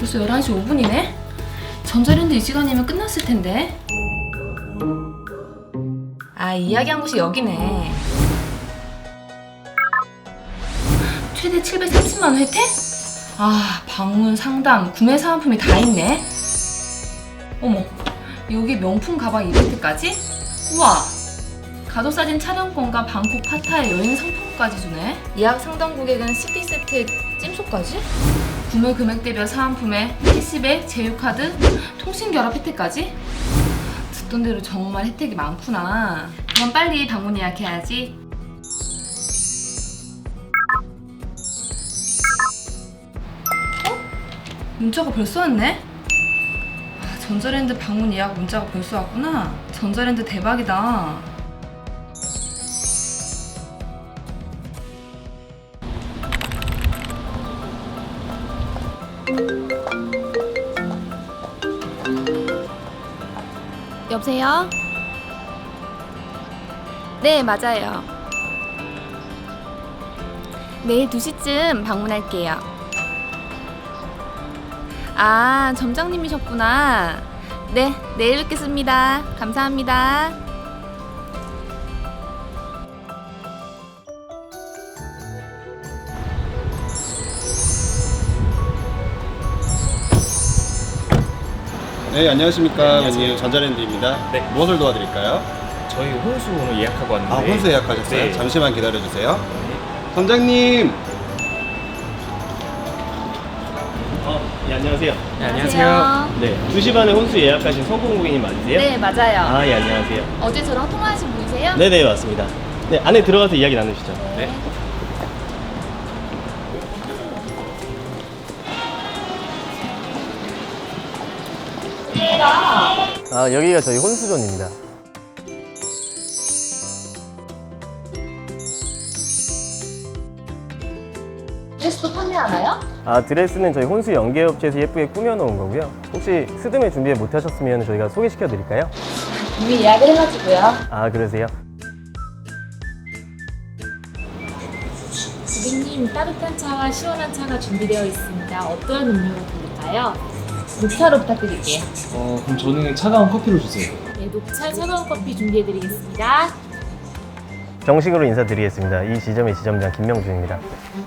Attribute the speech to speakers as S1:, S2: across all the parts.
S1: 벌써 11시 5분이네? 전자랜드 이 시간이면 끝났을 텐데. 아, 이야기한 곳이 여기네. 최대 730만 원 혜택? 아, 방문, 상담, 구매 사은품이 다 있네. 어머, 여기 명품 가방 이벤트까지? 우와! 가족사진 촬영권과 방콕 파타야 여행 상품까지 주네. 예약 상담 고객은 CP 세트에 찜소까지? 구매 금액대별 사은품에 캐시백, 제휴카드, 통신 결합 혜택까지? 듣던 대로 정말 혜택이 많구나. 그럼 빨리 방문 예약해야지. 어? 문자가 벌써 왔네? 아, 전자랜드 방문 예약 문자가 벌써 왔구나. 전자랜드 대박이다. 여보세요? 네, 맞아요. 내일 2시쯤 방문할게요. 아, 점장님이셨구나. 네, 내일 뵙겠습니다. 감사합니다.
S2: 네 안녕하십니까
S3: 네, 안녕하세요.
S2: 매니저 전자랜드입니다.
S3: 네.
S2: 무엇을 도와드릴까요?
S3: 저희 혼수 오늘 예약하고 왔는데
S2: 아 혼수 예약하셨어요?
S3: 네.
S2: 잠시만 기다려주세요. 선장님
S4: 어, 네, 안녕하세요.
S3: 네, 안녕하세요.
S4: 네, 2시 반에 혼수 예약하신 성공 고객님 맞으세요?
S1: 네, 맞아요.
S4: 아, 예, 안녕하세요.
S1: 어제 저랑 통화하신 분이세요?
S4: 네 네, 맞습니다. 네, 안에 들어가서 이야기 나누시죠.
S3: 네.
S4: 아, 여기가 저희 혼수존입니다.
S1: 드레스도 판매하나요?
S4: 아, 드레스는 저희 혼수 연계업체에서 예쁘게 꾸며놓은 거고요. 혹시 스드메 준비 못 하셨으면 저희가 소개시켜 드릴까요?
S1: 이미 예약을 해가지고요.
S4: 아, 그러세요?
S5: 고객님 따뜻한 차와 시원한 차가 준비되어 있습니다. 어떠한 음료로 드릴까요?
S1: 녹차로 부탁드릴게요.
S6: 어, 그럼 저는 차가운 커피로 주세요.
S5: 네, 녹차 차가운 커피 준비해드리겠습니다.
S4: 정식으로 인사드리겠습니다. 이 지점의 지점장 김명준입니다.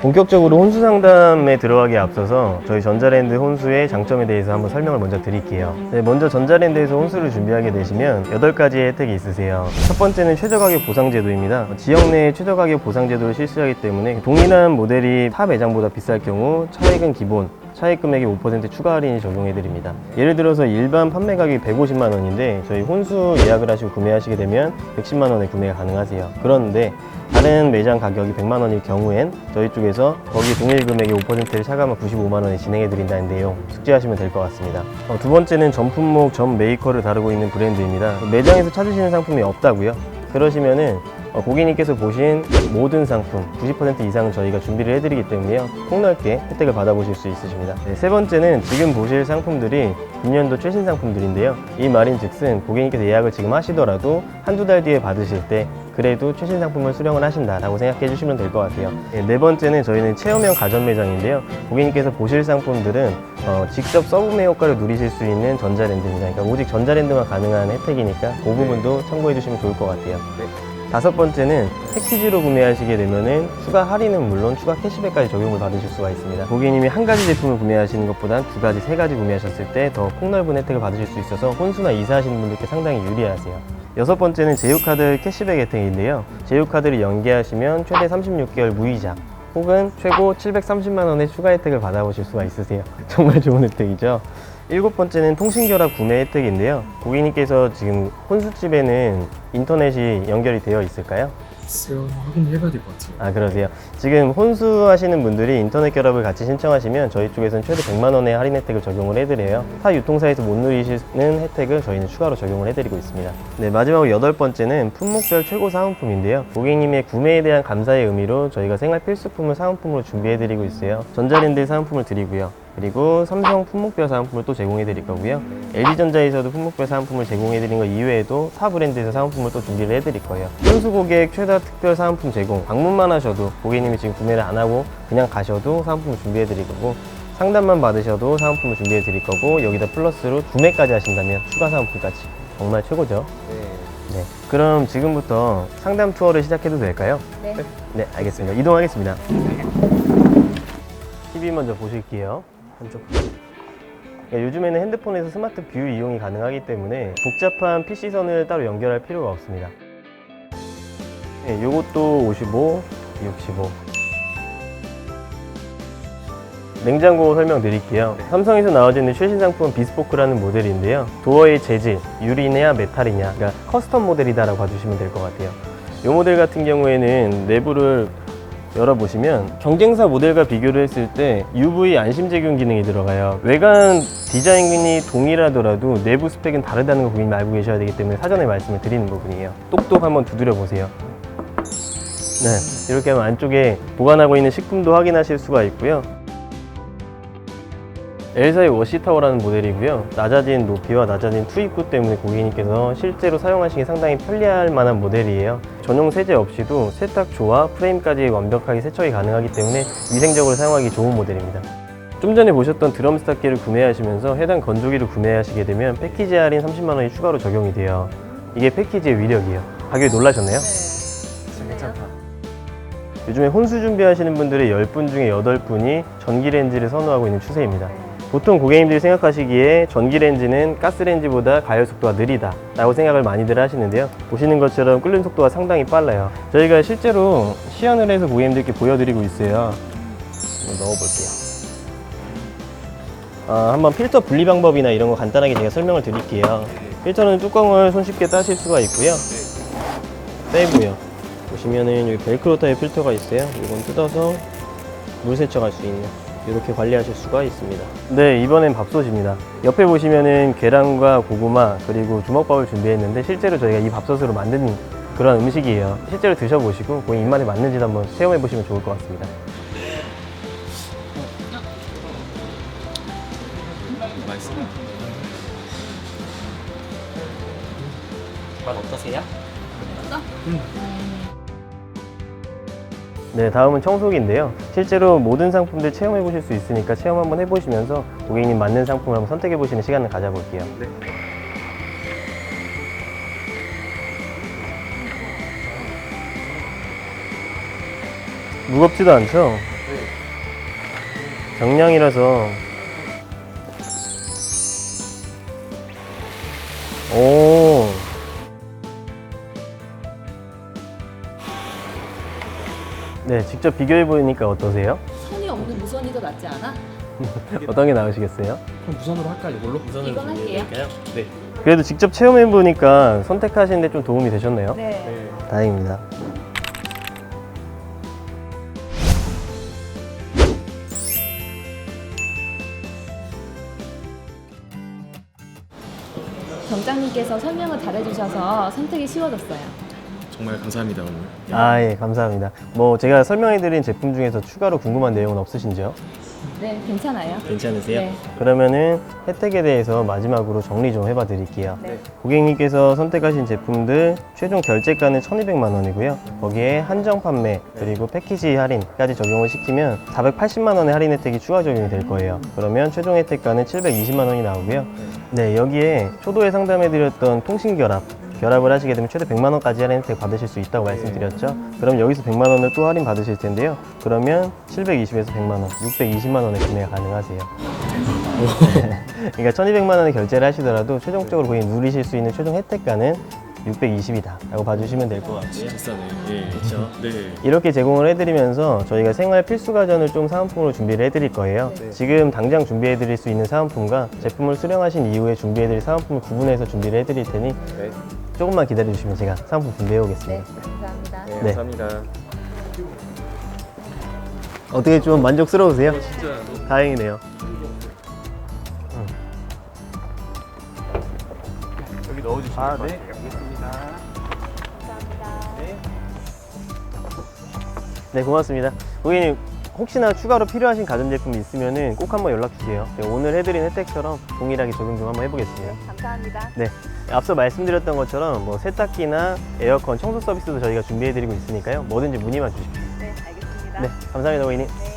S4: 본격적으로 혼수 상담에 들어가기에 앞서서 저희 전자랜드 혼수의 장점에 대해서 한번 설명을 먼저 드릴게요. 네, 먼저 전자랜드에서 혼수를 준비하게 되시면 8가지의 혜택이 있으세요. 첫 번째는 최저가격 보상제도입니다. 지역 내 최저가격 보상제도를 실시하기 때문에 동일한 모델이 타 매장보다 비쌀 경우 차액은 기본, 차액 금액의 5% 추가 할인이 적용해 드립니다. 예를 들어서 일반 판매 가격이 150만 원인데 저희 혼수 예약을 하시고 구매하시게 되면 110만 원에 구매가 가능하세요. 그런데 다른 매장 가격이 100만 원일 경우엔 저희 쪽에서 거기 동일 금액의 5%를 차감한 95만 원에 진행해 드린다는 내용 숙지하시면 될 것 같습니다. 어, 두 번째는 전 품목, 전 메이커를 다루고 있는 브랜드입니다. 매장에서 찾으시는 상품이 없다고요? 그러시면은 어, 고객님께서 보신 모든 상품 90% 이상은 저희가 준비를 해드리기 때문에요. 폭넓게 혜택을 받아보실 수 있으십니다. 네, 세 번째는 지금 보실 상품들이 금년도 최신 상품들인데요. 이 말인 즉슨 고객님께서 예약을 지금 하시더라도 한두 달 뒤에 받으실 때 그래도 최신 상품을 수령을 하신다라고 생각해 주시면 될 것 같아요. 네, 네 번째는 저희는 체험형 가전 매장인데요. 고객님께서 보실 상품들은 어, 직접 서브매 효과를 누리실 수 있는 전자랜드입니다. 그러니까 오직 전자랜드만 가능한 혜택이니까 그 부분도 참고해 주시면 좋을 것 같아요. 다섯 번째는 패키지로 구매하시게 되면은 추가 할인은 물론 추가 캐시백까지 적용을 받으실 수가 있습니다. 고객님이 한 가지 제품을 구매하시는 것보다 두 가지, 세 가지 구매하셨을 때 더 폭넓은 혜택을 받으실 수 있어서 혼수나 이사하시는 분들께 상당히 유리하세요. 여섯 번째는 제휴카드 캐시백 혜택인데요. 제휴카드를 연계하시면 최대 36개월 무이자 혹은 최고 730만 원의 추가 혜택을 받아보실 수가 있으세요. 정말 좋은 혜택이죠. 일곱 번째는 통신결합 구매 혜택인데요. 고객님께서 지금 혼수집에는 인터넷이 연결이 되어 있을까요?
S6: 글쎄요, 확인해봐야 될 것 같아요.
S4: 아 그러세요. 지금 혼수하시는 분들이 인터넷 결합을 같이 신청하시면 저희 쪽에서는 최대 100만 원의 할인 혜택을 적용을 해드려요. 타 유통사에서 못 누리시는 혜택을 저희는 추가로 적용을 해드리고 있습니다. 네 마지막으로 여덟 번째는 품목별 최고 사은품인데요. 고객님의 구매에 대한 감사의 의미로 저희가 생활 필수품을 사은품으로 준비해드리고 있어요. 전자랜드 사은품을 드리고요. 그리고 삼성 품목별 사은품을 또 제공해 드릴 거고요. LG전자에서도 품목별 사은품을 제공해 드린 거 이외에도 타 브랜드에서 사은품을 또 준비를 해 드릴 거예요. 혼수 고객 최다 특별 사은품 제공. 방문만 하셔도 고객님이 지금 구매를 안 하고 그냥 가셔도 사은품을 준비해 드릴 거고 상담만 받으셔도 사은품을 준비해 드릴 거고 여기다 플러스로 구매까지 하신다면 추가 사은품까지 정말 최고죠. 네. 그럼 지금부터 상담 투어를 시작해도 될까요?
S1: 네.
S4: 네, 알겠습니다. 이동하겠습니다. TV 먼저 보실게요. 한쪽. 네, 요즘에는 핸드폰에서 스마트 뷰 이용이 가능하기 때문에 복잡한 PC선을 따로 연결할 필요가 없습니다. 네, 요것도 55, 65. 냉장고 설명드릴게요. 삼성에서 나와지는 최신 상품은 비스포크라는 모델인데요. 도어의 재질, 유리냐 메탈이냐, 그러니까 커스텀 모델이다 라고 봐주시면 될 것 같아요. 이 모델 같은 경우에는 내부를 열어보시면 경쟁사 모델과 비교를 했을 때 UV 안심 제균 기능이 들어가요. 외관 디자인이 동일하더라도 내부 스펙은 다르다는 거 고객님 알고 계셔야 되기 때문에 사전에 말씀을 드리는 부분이에요. 똑똑 한번 두드려 보세요. 네, 이렇게 하면 안쪽에 보관하고 있는 식품도 확인하실 수가 있고요. 엘사의 워시타워라는 모델이고요. 낮아진 높이와 낮아진 투입구 때문에 고객님께서 실제로 사용하시기 상당히 편리할 만한 모델이에요. 전용 세제 없이도 세탁조와 프레임까지 완벽하게 세척이 가능하기 때문에 위생적으로 사용하기 좋은 모델입니다. 좀 전에 보셨던 드럼 스타키를 구매하시면서 해당 건조기를 구매하시게 되면 패키지 할인 30만 원이 추가로 적용이 돼요. 이게 패키지의 위력이에요. 가격에 놀라셨나요?
S6: 괜찮다.
S4: 요즘에 혼수 준비하시는 분들의 10분 중에 8분이 전기레인지를 선호하고 있는 추세입니다. 보통 고객님들이 생각하시기에 전기레인지는 가스레인지보다 가열 속도가 느리다 라고 생각을 많이들 하시는데요. 보시는 것처럼 끓는 속도가 상당히 빨라요. 저희가 실제로 시연을 해서 고객님들께 보여드리고 있어요. 넣어볼게요. 아, 한번 필터 분리 방법이나 이런 거 간단하게 제가 설명을 드릴게요. 필터는 뚜껑을 손쉽게 따실 수가 있고요. 빼고요. 보시면은 여기 벨크로 타입 필터가 있어요. 이건 뜯어서 물 세척할 수 있는 이렇게 관리하실 수가 있습니다. 네, 이번엔 밥솥입니다. 옆에 보시면은 계란과 고구마 그리고 주먹밥을 준비했는데 실제로 저희가 이 밥솥으로 만든 그런 음식이에요. 실제로 드셔보시고 고객 입맛에 맞는지도 한번 체험해 보시면 좋을 것 같습니다.
S6: 맛있어.
S3: 맛 어떠세요?
S4: 네, 다음은 청소기인데요. 실제로 모든 상품들 체험해 보실 수 있으니까 체험 한번 해보시면서 고객님 맞는 상품을 한번 선택해 보시는 시간을 가져볼게요. 무겁지도 않죠? 정량이라서 오 네, 직접 비교해 보니까 어떠세요?
S1: 선이 없는 무선이 더 낫지 않아?
S4: 어떤 게 나으시겠어요?
S6: 그럼 무선으로 할까 이걸로? 무선으로
S1: 이건 할게요.
S6: 네.
S4: 그래도 직접 체험해 보니까 선택하시는데 좀 도움이 되셨나요?
S1: 네.
S4: 다행입니다.
S5: 경장님께서 설명을 잘해주셔서 선택이 쉬워졌어요.
S6: 정말 감사합니다 오늘.
S4: 아, 예, 감사합니다. 뭐 제가 설명해 드린 제품 중에서 추가로 궁금한 내용은 없으신지요?
S5: 네, 괜찮아요.
S4: 괜찮으세요?
S5: 네.
S4: 그러면은 혜택에 대해서 마지막으로 정리 좀 해봐 드릴게요.
S5: 네.
S4: 고객님께서 선택하신 제품들 최종 결제가는 1200만 원이고요. 거기에 한정 판매 그리고 패키지 할인까지 적용을 시키면 480만 원의 할인 혜택이 추가 적용이 될 거예요. 그러면 최종 혜택가는 720만 원이 나오고요. 네, 여기에 초도에 상담해 드렸던 통신 결합 결합을 하시게 되면 최대 100만 원까지 할인 혜택 받으실 수 있다고 말씀드렸죠. 그럼 여기서 100만 원을 또 할인 받으실 텐데요. 그러면 720에서 100만 원, 620만 원의 구매가 가능하세요. 그러니까 1200만 원의 결제를 하시더라도 최종적으로 고객 누리실 수 있는 최종 혜택가는 620이다 라고 봐주시면 될 것 같고요.
S6: 진짜 싸네. 예. 그렇죠. 네.
S4: 이렇게 제공을 해드리면서 저희가 생활 필수 가전을 좀 사은품으로 준비를 해드릴 거예요. 지금 당장 준비해드릴 수 있는 사은품과 제품을 수령하신 이후에 준비해드릴 사은품을 구분해서 준비를 해드릴 테니
S2: 네.
S4: 조금만 기다려주시면 제가 사은품 준비해 오겠습니다.
S1: 감사합니다.
S6: 네.
S4: 네.
S6: 감사합니다.
S4: 어떻게 좀 만족스러우세요?
S6: 진짜
S4: 다행이네요. 응. 여기 넣어주시면
S2: 아, 네.
S4: 같아요.
S2: 알겠습니다.
S4: 네, 고맙습니다. 고객님, 혹시나 추가로 필요하신 가전제품이 있으면 꼭 한번 연락 주세요. 제가 오늘 해드린 혜택처럼 동일하게 적용 좀 한번 해보겠습니다.
S1: 감사합니다.
S4: 네, 앞서 말씀드렸던 것처럼 뭐 세탁기나 에어컨 청소 서비스도 저희가 준비해드리고 있으니까요. 뭐든지 문의만 주십시오.
S1: 네, 알겠습니다.
S4: 네, 감사합니다, 고객님.